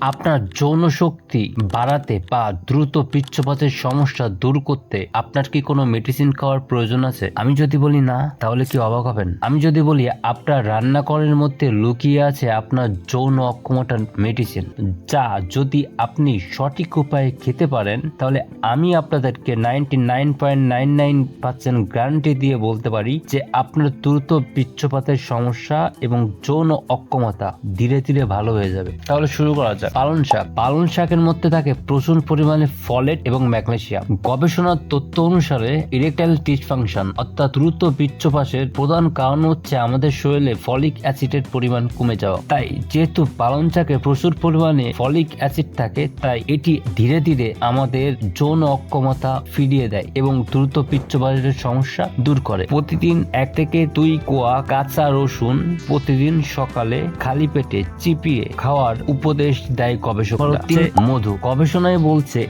আপনার যৌন শক্তি বাড়াতে বা দ্রুত পিচ্ছপাতের সমস্যা দূর করতে আপনার কি কোনো মেডিসিন খাওয়ার প্রয়োজন আছে? আমি যদি বলি না, তাহলে কি অবাক হবেন? আমি যদি বলি আপনার রান্নাঘরের মধ্যে লুকিয়ে আছে আপনার যৌন অক্ষমতার মেডিসিন যা যদি আপনি সঠিক উপায়ে খেতে পারেন, তাহলে আমি আপনাদেরকে ninety nine point nine nine percent guarantee দিয়ে বলতে পারি যে আপনার দ্রুত পিচ্ছপাতের সমস্যা এবং যৌন অক্ষমতা ধীরে ধীরে ভালো হয়ে যাবে। তাহলে শুরু করা যাক। পালন শাক পালন শাকের মধ্যে থাকে প্রচুর পরিমাণে ফলেট এবং ম্যাগনেশিয়াম গবেষণার তথ্য অনুসারে ইরেকটাইল ডিসফাংশন অর্থাৎ দ্রুত পিচ্ছপাশের প্রধান কারণ হচ্ছে আমাদের শরীরে ফলিক অ্যাসিডের পরিমাণ কমে যাওয়া। তাই যেহেতু পালন শাকে প্রচুর পরিমাণে ফলিক অ্যাসিড থাকে, তাই এটি ধীরে ধীরে আমাদের যৌন অক্ষমতা ফিরিয়ে দেয় এবং দ্রুত পিচ্ছপাশের সমস্যা দূর করে। প্রতিদিন এক থেকে দুই কোয়া কাঁচা রসুন প্রতিদিন সকালে খালি পেটে চিপিয়ে খাওয়ার উপদেশ দেয় গবেষকরা। মধু। গবেষণায় বলছে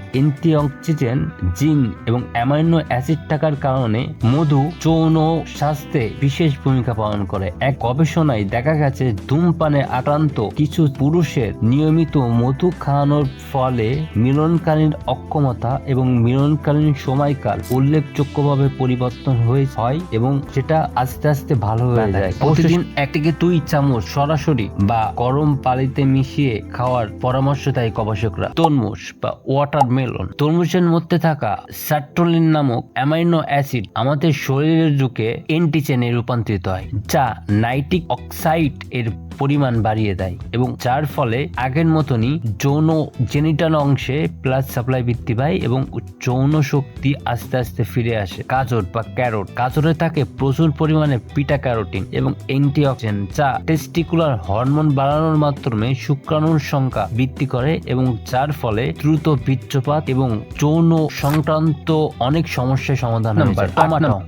জিন এবং অ্যামাইনো অ্যাসিড থাকার কারণে মধু যৌন স্বাস্থ্যে বিশেষ ভূমিকা পালন করে। এক গবেষণায় দেখা গেছে ধূমপানে আক্রান্ত কিছু পুরুষের নিয়মিত মধু খাওয়ানোর ফলে মিলনকালীন অক্ষমতা এবং মিলনকালীন সময়কাল উল্লেখযোগ্যভাবে পরিবর্তন হয়ে হয় এবং সেটা আস্তে আস্তে ভালো হয়ে যায়। প্রতিদিন এক থেকে দুই চামচ সরাসরি বা গরম পানিতে মিশিয়ে খাওয়ার পরামর্শ দেয় গবেষকরা। তরমুজ বা ওয়াটার মেলন তরমুজের মধ্যে থাকা স্যাট্রোলিন নামক অ্যামাইনো অ্যাসিড আমাদের শরীরের যুগে এন্টিচেনে রূপান্তরিত হয়, যা নাইট্রিক অক্সাইড এর পরিমাণ বাড়িয়ে দেয় এবং যার ফলে আগের মতনই যৌন জেনিটাল অংশে প্লাস সাপ্লাই বৃদ্ধি পায় এবং যৌন শক্তি আস্তে আস্তে ফিরে আসে। গাজর বা ক্যারোট। গাজরে থাকে প্রচুর পরিমাণে পিটা ক্যারোটিন এবং অ্যান্টিঅক্সিডেন্ট যা টেস্টিকুলার হরমোন বাড়ানোর মাধ্যমে শুক্রাণুর সংখ্যা বৃদ্ধি করে এবং যার ফলে দ্রুত বীর্যপাত এবং যৌন সংক্রান্ত অনেক সমস্যার সমাধান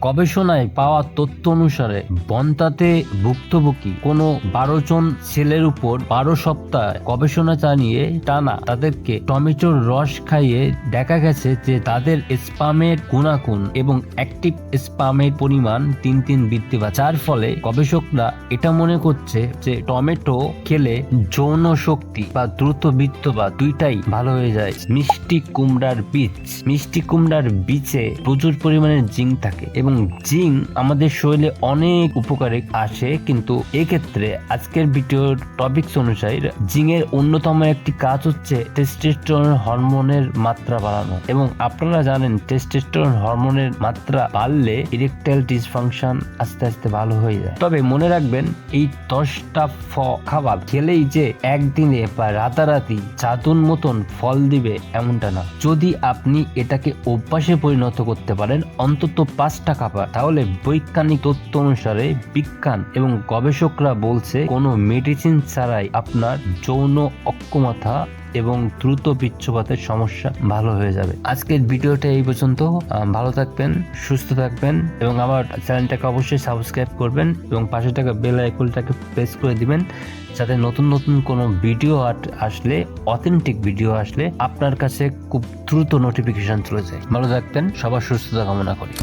গবেষণায় পাওয়া তথ্য অনুসারে বন্তাতে ভুক্তভোগী কোনো বারো জন ছেলের উপর বারো সপ্তাহ গবেষণা জানিয়ে টানা তাদেরকে টমেটোর রস খাইয়ে দেখা গেছে যে তাদের স্পামের গুণাগুণ এবং অ্যাক্টিভ স্পামের পরিমাণ তিন তিন বৃদ্ধি পায়। যার ফলে গবেষকরা এটা মনে করছে যে টমেটো খেলে যৌন শক্তি বা দ্রুত বৃত্তপাত দুইটাই ভালো হয়ে যায়। মিষ্টি কুমড়ার বীজ। মিষ্টি কুমড়ার বীজে প্রচুর পরিমাণে জিঙ্ক থাকে এবং জিঙ্ক আমাদের শরীরে অনেক উপকারে আসে, কিন্তু এক্ষেত্রে আজকের ভিডিওর টপিকস অনুসারে জিঙ্কের অন্যতম একটি কাজ হচ্ছে টেস্টোস্টেরন হরমোনের মাত্রা বাড়ানো। এবং আপনারা জানেন টেস্টোস্টেরন হরমোনের মাত্রা বাড়লে ইরেকটাইল ডিসফাংশন আস্তে আস্তে ভালো হয়ে যায়। তবে মনে রাখবেন, এই দশটা ফ খাবার খেলেই যে একদিনে বা রাতারাতি জাদুর মতন ফল দিবে এমনটা না। যদি আপনি এটাকে অভ্যাসে পরিণত করতে পারেন, অন্তত পাঁচটা খাবার, তাহলে বৈজ্ঞানিক তথ্য অনুসারে বিজ্ঞান এবং গবেষকরা বলছে কোনো মেডিসিন ছাড়াই আপনার যৌন অক্ষমতা এবং দ্রুত পিচ্ছপাতের সমস্যা ভালো হয়ে যাবে। আজকের ভিডিওটা এই পর্যন্ত। ভালো থাকবেন, সুস্থ থাকবেন এবং আমার চ্যানেলটাকে অবশ্যই সাবস্ক্রাইব করবেন এবং পাশে থাকা বেল আইকনটাকে প্রেস করে দিবেন যাতে নতুন নতুন কোনো ভিডিও আসলে অথেন্টিক ভিডিও আসলে আপনার কাছে খুব দ্রুত নোটিফিকেশন চলে যায়। ভালো থাকবেন, সবার সুস্থতা কামনা করি।